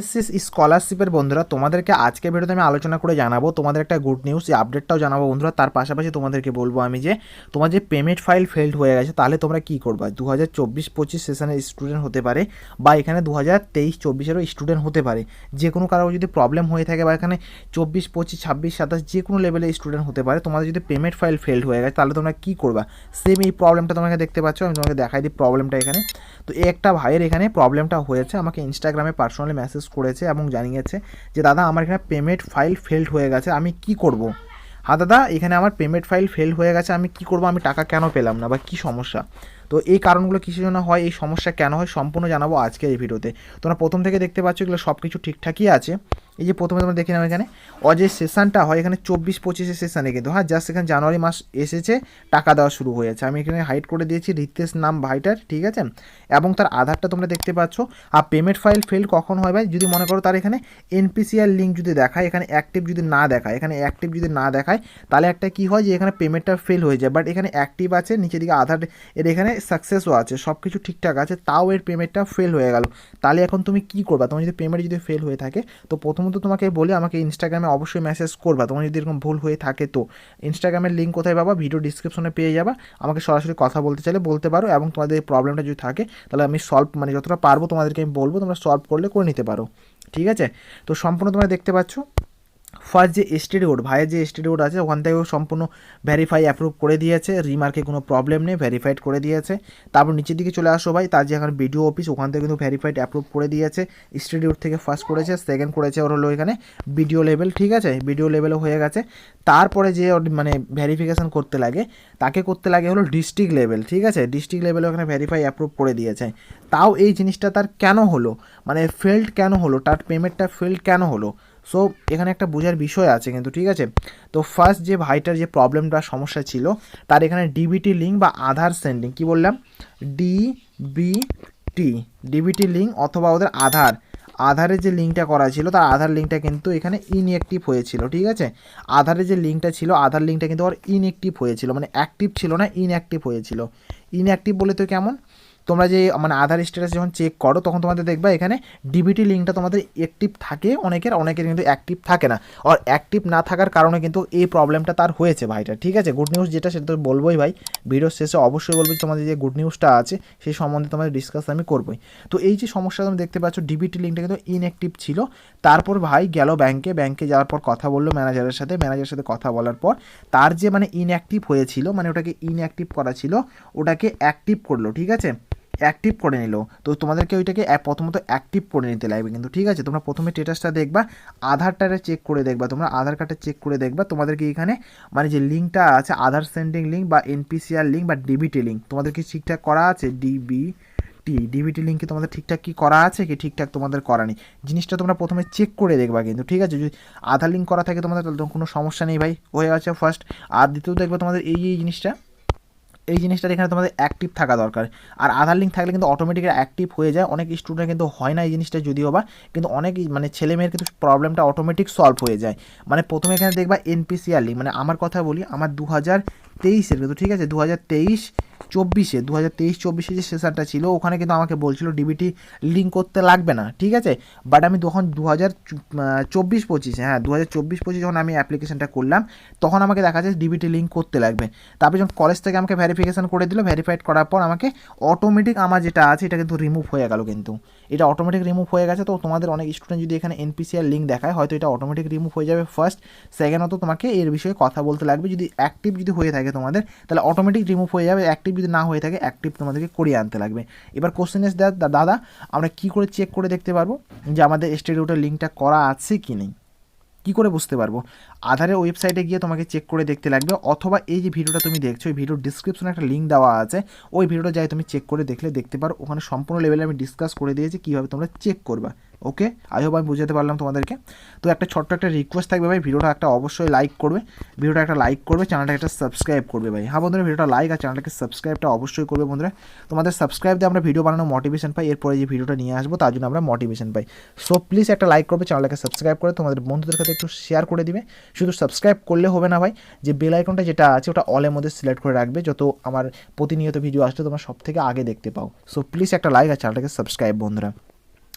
SS স্কলারশিপের বন্ধুরা, তোমাদেরকে আজকে ভিডিওতে আমি আলোচনা করে জানাব। তোমাদের একটা গুড নিউজ এই আপডেটটাও জানাব বন্ধুরা। তার পাশাপাশি তোমাদেরকে বলব আমি যে, তোমার যে পেমেন্ট ফাইল ফেল্ড হয়ে গেছে, তাহলে তোমরা কী করবা? দু হাজার চব্বিশ পঁচিশ সেশনের স্টুডেন্ট হতে পারে বা এখানে দু হাজার তেইশ চব্বিশেরও স্টুডেন্ট হতে পারে। যে কোনো কারও যদি প্রবলেম হয়ে থাকে বা এখানে চব্বিশ, পঁচিশ, ছাব্বিশ, সাতাশ যে কোনো লেভেলের স্টুডেন্ট হতে পারে, তোমাদের যদি পেমেন্ট ফাইল ফেল্ড হয়ে গেছে, তাহলে তোমরা কী করবা? সেম এই প্রবলেমটা তোমাকে দেখতে পাচ্ছ, আমি তোমাকে দেখাই দিই প্রবলেমটা এখানে। তো একটা ভাইয়ের এখানে প্রবলেমটা হয়েছে, আমাকে ইনস্টাগ্রামে পার্সোনালি মেসেজ করেছে এবং জানিয়েছে যে, দাদা, আমার এখানে পেমেন্ট ফাইল ফেল্ড হয়ে গেছে, আমি কি করব? হ্যাঁ দাদা, এখানে আমার পেমেন্ট ফাইল ফেল হয়ে গেছে, আমি কি করব? আমি টাকা কেন পেলাম না বা কী সমস্যা? তো এই কারণগুলো কিসের জন্য হয়, এই সমস্যা কেন হয়, সম্পূর্ণ জানাব আজকের এই ভিডিওতে। তোমরা প্রথম থেকে দেখতে পাচ্ছ এগুলো সব কিছু ঠিকঠাকই আছে। এই যে প্রথমে তোমরা দেখে নাও এখানে যে সেশনটা হয় এখানে চব্বিশ পঁচিশের সেশানে কিন্তু হ্যাঁ জাস্ট এখানে জানুয়ারি মাস এসেছে, টাকা দেওয়া শুরু হয়েছে। আমি এখানে হাইড করে দিয়েছি রিতেশ নাম ভাইটার, ঠিক আছে? এবং তার আধারটা তোমরা দেখতে পাচ্ছ। আর পেমেন্ট ফাইল ফেল কখন হয় ভাই? যদি মনে করো তার এখানে এনপিসিআর লিঙ্ক যদি দেখায়, এখানে অ্যাক্টিভ যদি না দেখায়, এখানে অ্যাক্টিভ যদি না দেখায়, তাহলে একটা কি হয় যে এখানে পেমেন্টটা ফেল হয়ে যায়। বাট এখানে অ্যাক্টিভ আছে, নিচের দিকে আধার, এর এখানে সাকসেসও আছে সব কিছু ঠিকঠাক আছে, তাও এর পেমেন্টটা ফেল হয়ে গেল। তাহলে এখন তুমি কী করবা? তোমার যদি পেমেন্ট যদি ফেল হয়ে থাকে, তো প্রথমত তোমাকে বলে আমাকে ইনস্টাগ্রামে অবশ্যই মেসেজ করবা। তোমার যদি এরকম ভুল হয়ে থাকে তো। ইনস্টাগ্রামের লিঙ্ক কোথায় পাবা? ভিডিও ডিসক্রিপশনে পেয়ে যাবা। আমাকে সরাসরি কথা বলতে চাইলে বলতে পারো এবং তোমাদের প্রবলেমটা যদি থাকে, তাহলে আমি সলভ মানে যতটা পারব তোমাদেরকে আমি বলব, তোমরা সলভ করলে করে নিতে পারো। ঠিক আছে? তো সম্পূর্ণ তোমরা দেখতে পাচ্ছ। ফার্স্ট যে এসটিডিওড ভাইয়ের যে এসটিডিওড আছে, ওখান থেকেও সম্পূর্ণ ভেরিফাই অ্যাপ্রুভ করে দিয়েছে। রিমার্কে কোনো প্রবলেম নেই ভেরিফাইড করে দিয়েছে। তারপর নিচের দিকে চলে আসো ভাই, তার যে এখন বিডিও অফিস ওখান থেকে কিন্তু ভেরিফাইড অ্যাপ্রুভ করে দিয়েছে। ইনস্টিটিউট থেকে ফার্স্ট করেছে সেকেন্ড করেছে ওর হলো এখানে বিডিও লেভেল ঠিক আছে? বিডিও লেভেলও হয়ে গেছে। তারপরে যে মানে ভেরিফিকেশান করতে লাগে, তাকে করতে লাগে হলো ডিস্ট্রিক্ট লেভেল ঠিক আছে? ডিস্ট্রিক্ট লেভেলে ওখানে ভেরিফাই অ্যাপ্রুভ করে দিয়েছে। তাও এই জিনিসটা তার কেন হলো? মানে ফেল্ড কেন হলো? তার পেমেন্টটা ফেল্ড কেন হলো? সো এখানে একটা বোঝার বিষয় আছে কিন্তু, ঠিক আছে? তো ফার্স্ট যে ভাইটার যে প্রবলেমটা সমস্যা ছিল, তার এখানে ডিবিটি লিঙ্ক বা আধার সেন্ডিং কি বললাম? ডিবিটি ডিবিটি লিঙ্ক অথবা ওদের আধার। আধারের যে লিঙ্কটা করা ছিল, তার আধার লিঙ্কটা কিন্তু এখানে ইনঅ্যাক্টিভ হয়েছিল, ঠিক আছে? আধারের যে লিঙ্কটা ছিল, আধার লিঙ্কটা কিন্তু ওর ইনঅ্যাক্টিভ হয়েছিল মানে অ্যাক্টিভ ছিল না ইনঅ্যাক্টিভ হয়েছিল। ইনঅ্যাক্টিভ বলে তো কেমন? তোমরা যে মানে আধার স্ট্যাটাস যখন চেক করো, তখন তোমাদের দেখবা এখানে ডিবিটি লিঙ্কটা তোমাদের অ্যাক্টিভ থাকে অনেকের অনেকের কিন্তু অ্যাক্টিভ থাকে না। আর অ্যাক্টিভ না থাকার কারণে কিন্তু এই প্রবলেমটা তার হয়েছে ভাইটা ঠিক আছে? গুড নিউজ যেটা, সেটা তো বলবোই ভাই। ভিডিওর শেষে অবশ্যই বলব তোমাদের যে গুড নিউজটা আছে, সেই সম্বন্ধে তোমাদের ডিসকাস আমি করবোই। তো এই যে সমস্যা তুমি দেখতে পাচ্ছ ডিবিটি লিঙ্কটা কিন্তু ইনঅ্যাক্টিভ ছিল। তারপর ভাই গেল ব্যাংকে ব্যাংকে যাওয়ার পর কথা বলল ম্যানেজারের সাথে। ম্যানেজারের সাথে কথা বলার পর তার যে মানে ইনঅ্যাক্টিভ হয়েছিল মানে ওটাকে ইনঅ্যাক্টিভ করা ছিল, ওটাকে অ্যাক্টিভ করল, ঠিক আছে? অ্যাক্টিভ করে নিল। তো তোমাদেরকে ওইটাকে প্রথমত অ্যাক্টিভ করে নিতে লাগবে। কিন্তু ঠিক আছে, তোমরা প্রথমে স্টেটাসটা দেখবা আধারটা চেক করে দেখবা। তোমরা আধার কার্ডটা চেক করে দেখবা, তোমাদেরকে এখানে মানে যে লিঙ্কটা আছে আধার সেন্ডিং লিঙ্ক বা এনপিসিআর লিঙ্ক বা ডিবিটি লিঙ্ক তোমাদেরকে ঠিকঠাক করা আছে? ডিবি টি ডিবিটি লিঙ্কে তোমাদের ঠিকঠাক কি করা আছে কি ঠিকঠাক তোমাদের করা নেই? জিনিসটা তোমরা প্রথমে চেক করে দেখবা কিন্তু, ঠিক আছে? যদি আধার লিঙ্ক করা থাকে তোমাদের কোনো সমস্যা নেই ভাই, হয়ে গেছে ফার্স্ট আর দ্বিতীয় দেখবা তোমাদের এই এই জিনিসটা এই জিনিসটা এখানে তোমাদের অ্যাক্টিভ থাকা দরকার। আর আধার লিঙ্ক থাকলে কিন্তু অটোমেটিক অ্যাক্টিভ হয়ে যায়। অনেক স্টুডেন্ট কিন্তু হয় না এই জিনিসটা যদিও বা, কিন্তু অনেক মানে ছেলে মেয়ের কিন্তু প্রবলেমটা অটোমেটিক সলভ হয়ে যায়। মানে প্রথমে এখানে দেখবা এনপিসিআর লিঙ্ক মানে আমার কথা বলি, আমার দু হাজার তেইশের কিন্তু, ঠিক আছে? দু হাজার তেইশ চব্বিশে দু হাজার তেইশ চব্বিশে যে সেশনটা ছিল, ওখানে কিন্তু আমাকে বলছিল ডিবিটি লিঙ্ক করতে লাগবে না, ঠিক আছে? বাট আমি তখন দু হাজার চব্বিশ পঁচিশে হ্যাঁ দু হাজার চব্বিশ পঁচিশে যখন আমি অ্যাপ্লিকেশনটা করলাম, তখন আমাকে দেখা যাচ্ছে ডিবিটি লিঙ্ক করতে লাগবে। তারপরে যখন কলেজ থেকে আমাকে ভেরিফিকেশান করে দিল ভেরিফাইড করার পর আমাকে অটোমেটিক আমার যেটা আছে, এটা কিন্তু রিমুভ হয়ে গেল কিন্তু। এটা অটোমেটিক রিমুভ হয়ে গেছে, তো তোমাদের অনেক স্টুডেন্ট যদি এখানে এনপিসিআর লিঙ্ক দেখায়, হয়তো এটা অটোমেটিক রিমুভ হয়ে যাবে ফার্স্ট সেকেন্ড সেকেন্ডত তোমাকে এর বিষয়ে কথা বলতে লাগবে। যদি অ্যাক্টিভ যদি হয়ে থাকে তোমাদের, তাহলে অটোমেটিক রিমুভ হয়ে যাবে। অ্যাক্টিভ যদি না হয়ে থাকে অ্যাক্টিভ তোমাদেরকে করিয়ে আনতে লাগবে। এবার কোশ্চেন এস দাদা, আমরা কী করে চেক করে দেখতে পারব যে আমাদের স্টেডিওটার লিঙ্কটা করা আছে কি নেই? কী করে বুঝতে পারব? আধারের ওয়েবসাইটে গিয়ে তোমাকে চেক করে দেখতে লাগবে, অথবা এই যে ভিডিওটা তুমি দেখছ ওই ভিডিওর ডিসক্রিপশনে একটা লিঙ্ক দেওয়া আছে, ওই ভিডিওটা যাই তুমি চেক করে দেখলে দেখতে পারো, ওখানে সম্পূর্ণ লেভেলে আমি ডিসকাস করে দিয়েছি, কীভাবে তোমরা চেক করবা। ওকে? আই হোপ আমি বুঝাতে পারলাম তোমাদেরকে। তো একটা ছোট্ট একটা রিকোয়েস্ট থাকবে ভাই, ভিডিওটা একটা অবশ্যই লাইক করবে। ভিডিওটা একটা লাইক করবে চ্যানেলটা একটা সাবস্ক্রাইব করবে ভাই। হ্যাঁ বন্ধুরা, ভিডিওটা লাইক আর চ্যানেলটাকে সাবস্ক্রাইবটা অবশ্যই করবে বন্ধুরা। তোমাদের সাবস্ক্রাইব দিয়ে আমরা ভিডিও বানানো মোটিভেশন পাই, এরপরে যে ভিডিওটা নিয়ে আসব, তার জন্য আমরা মোটিভেশন পাই। সো প্লিজ একটা লাইক করবে চ্যানেলটাকে সাবস্ক্রাইব করে, তোমাদের বন্ধুদের সাথে একটু শেয়ার করে দিবে। শুধু সাবস্ক্রাইব করলে হবে না ভাই, যে বেল আইকনটা যেটা আছে, ওটা অলের মধ্যে সিলেক্ট করে রাখবে, যত আমার প্রতিনিয়ত ভিডিও আসলে তোমরা সব থেকে আগে দেখতে পাও। সো প্লিজ একটা লাইক আর চ্যানেলটাকে সাবস্ক্রাইব বন্ধুরা।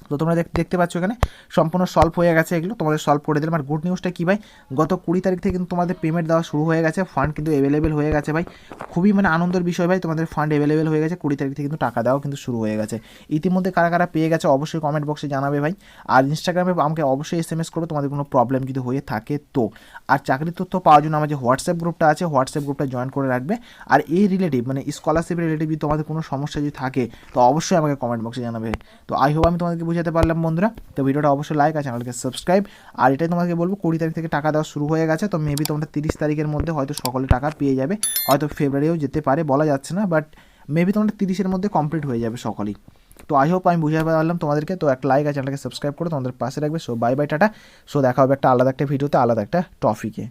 তো তোমরা দেখ- দেখতে পাচ্ছ এখানে সম্পূর্ণ সলভ হয়ে গেছে এগুলো। তোমাদের সলভ করে দিলাম। আর গুড নিউজটা কী ভাই? গত কুড়ি তারিখ থেকে কিন্তু তোমাদের পেমেন্ট দেওয়া শুরু হয়ে গেছে। ফান্ড কিন্তু অ্যাভেলেবেল হয়ে গেছে ভাই। খুবই মানে আনন্দের বিষয় ভাই, তোমাদের ফান্ড অ্যাভেলেবেল হয়ে গেছে। কুড়ি তারিখ থেকে কিন্তু টাকা দেওয়াও কিন্তু শুরু হয়ে গেছে। ইতিমধ্যে কারা কারা পেয়ে গেছে অবশ্যই কমেন্ট বক্সে জানাবে ভাই। আর ইনস্টাগ্রামে আমাকে অবশ্যই এস এম এস করবে, তোমাদের কোনো প্রবলেম যদি হয়ে থাকে তো। আর চাকরির তথ্য পাওয়ার জন্য আমার যে হোয়াটসঅ্যাপ গ্রুপটা আছে। হোয়াটসঅ্যাপ গ্রুপটা জয়েন করে রাখবে। আর এই রিলেটিভ মানে স্কলারশিপ রিলেটিভ যদি তোমাদের কোনো সমস্যা যদি থাকে, তো অবশ্যই আমাকে কমেন্ট বক্সে জানাবে। তো আই হোপ আমি তোমাদেরকে বুঝাতে পারলাম বন্ধুরা। তো ভিডিওটা অবশ্যই লাইক আর চ্যানেলকে সাবস্ক্রাইব আর এটাই তোমাকে বলব, কুড়ি তারিখ থেকে টাকা দেওয়া শুরু হয়ে গেছে, তো মেবি তোমরা তিরিশ তারিখের মধ্যে হয়তো সকলে টাকা পেয়ে যাবে। হয়তো ফেব্রুয়ারিও যেতে পারে, বলা যাচ্ছে না বাট মেবি তোমরা তিরিশের মধ্যে কমপ্লিট হয়ে যাবে সকলেই। তো আই হোপ আমি বুঝাতে পারলাম তোমাদেরকে, তো একটা লাইক আর চ্যানেলকে সাবস্ক্রাইব করে তোমাদের পাশে রাখবে। So bye bye tata. So দেখা হবে একটা আলাদা একটা ভিডিওতে আলাদা একটা টপিকে